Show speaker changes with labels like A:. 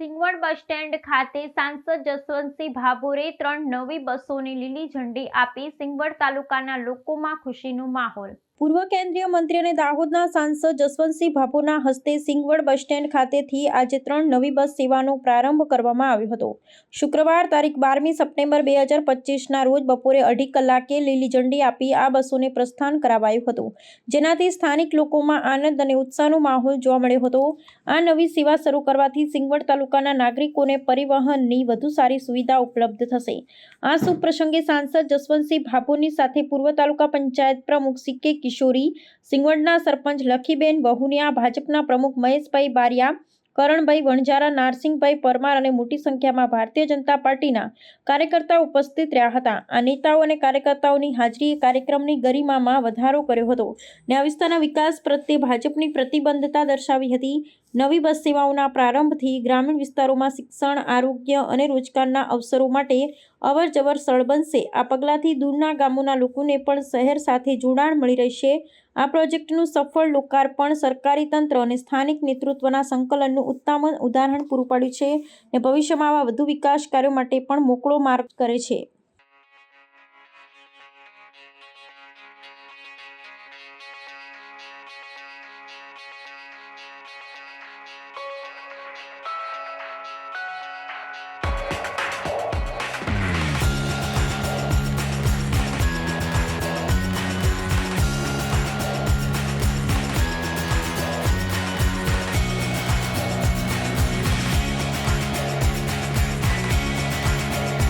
A: Singvad bus stand ખાતે સાંસદ જસવંતસિંહ ભાભોરે ત્રણ નવી બસોને લીલી ઝંડી આપી સિંગવડ તાલુકાના લોકોમાં ખુશીનો માહોલ. પૂર્વ કેન્દ્રીય મંત્રી અને દાહોદના સાંસદ જસવંતસિંહ ભાભોરના હસ્તે સિંગવડ બસ સ્ટેન્ડ ખાતેથી આજે ત્રણ નવી બસ સેવાનો પ્રારંભ કરવામાં આવ્યો હતો. શુક્રવાર તારીખ બારમી સપ્ટેમ્બર બે હજાર પચીસના રોજ બપોરે અઢી કલાકે લીલી ઝંડી આપી આ બસોને પ્રસ્થાન કરાવાયું હતું. જેનાથી સ્થાનિક લોકોમાં આનંદ અને ઉત્સાહનો માહોલ જોવા મળ્યો હતો. આ નવી સેવા શરૂ કરવાથી સિંગવડ તાલુકાના નાગરિકોને પરિવહનની વધુ સારી સુવિધા ઉપલબ્ધ થશે. આ શુભ પ્રસંગે સાંસદ જસવંતસિંહ ભાપુની સાથે પૂર્વ તાલુકા પંચાયત પ્રમુખ સી કે કિશોરી, સિંગવડના સરપંચ લખીબેન, વહુનિયા, ભાજપના પ્રમુખ મહેશભાઈ બારિયા, કરણભાઈ વણજારા નારસિંહભાઈ પરમાર અને મોટી સંખ્યામાં ભારતીય જનતા પાર્ટીના કાર્યકર્તાઓ ઉપસ્થિત રહ્યા હતા. આ નેતાઓ અને કાર્યકર્તાઓની હાજરીએ કાર્યક્રમની ગરિમામાં વધારો કર્યો હતો ને આ વિસ્તારના વિકાસ પ્રત્યે ભાજપની પ્રતિબદ્ધતા દર્શાવી હતી. નવી બસ સેવાઓના પ્રારંભથી ગ્રામીણ વિસ્તારોમાં શિક્ષણ, આરોગ્ય અને રોજગારના અવસરો માટે અવર જવર સરળ બનશે. આ પગલાંથી દૂરના ગામોના લોકોને પણ શહેર સાથે જોડાણ મળી રહેશે. આ પ્રોજેક્ટનું સફળ લોકાર્પણ સરકારી તંત્ર અને સ્થાનિક નેતૃત્વના સંકલનનું ઉત્તમ ઉદાહરણ પૂરું પાડ્યું છે અને ભવિષ્યમાં આવા વધુ વિકાસ કાર્યો માટે પણ મોકળો માર્ગ કરે છે.